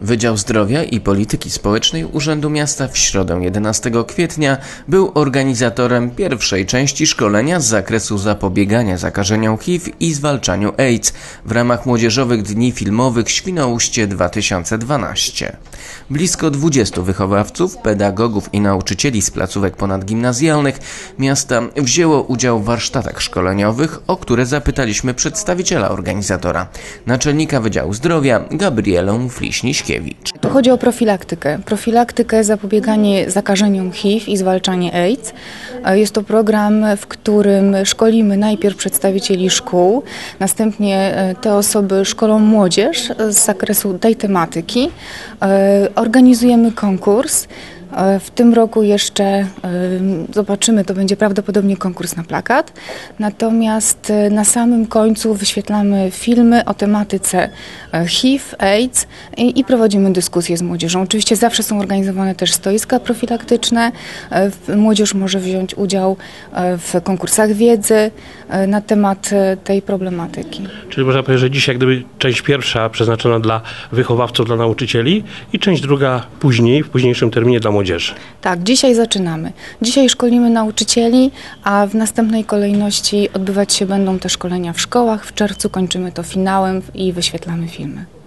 Wydział Zdrowia i Polityki Społecznej Urzędu Miasta w środę 11 kwietnia był organizatorem pierwszej części szkolenia z zakresu zapobiegania zakażeniom HIV i zwalczaniu AIDS w ramach Młodzieżowych Dni Filmowych Świnoujście 2012. Blisko 20 wychowawców, pedagogów i nauczycieli z placówek ponadgimnazjalnych miasta wzięło udział w warsztatach szkoleniowych, o które zapytaliśmy przedstawiciela organizatora, naczelnika Wydziału Zdrowia Gabrielę Fliśniś tu chodzi o profilaktykę. Profilaktykę, zapobieganie zakażeniom HIV i zwalczanie AIDS. Jest to program, w którym szkolimy najpierw przedstawicieli szkół, następnie e, te osoby szkolą młodzież z zakresu tej tematyki. E, organizujemy konkurs. E, w tym roku jeszcze e, zobaczymy, to będzie prawdopodobnie konkurs na plakat. Natomiast e, na samym końcu wyświetlamy filmy o tematyce HIV, AIDS i, prowadzimy dyskusje z młodzieżą. Oczywiście zawsze są organizowane też stoiska profilaktyczne. Młodzież może wziąć udział w konkursach wiedzy na temat tej problematyki. Czyli można powiedzieć, że dzisiaj gdyby część pierwsza przeznaczona dla wychowawców, dla nauczycieli i część druga później, w późniejszym terminie dla młodzieży. Tak, dzisiaj zaczynamy. Dzisiaj szkolimy nauczycieli, a w następnej kolejności odbywać się będą te szkolenia w szkołach. W czerwcu kończymy to finałem i wyświetlamy filmy.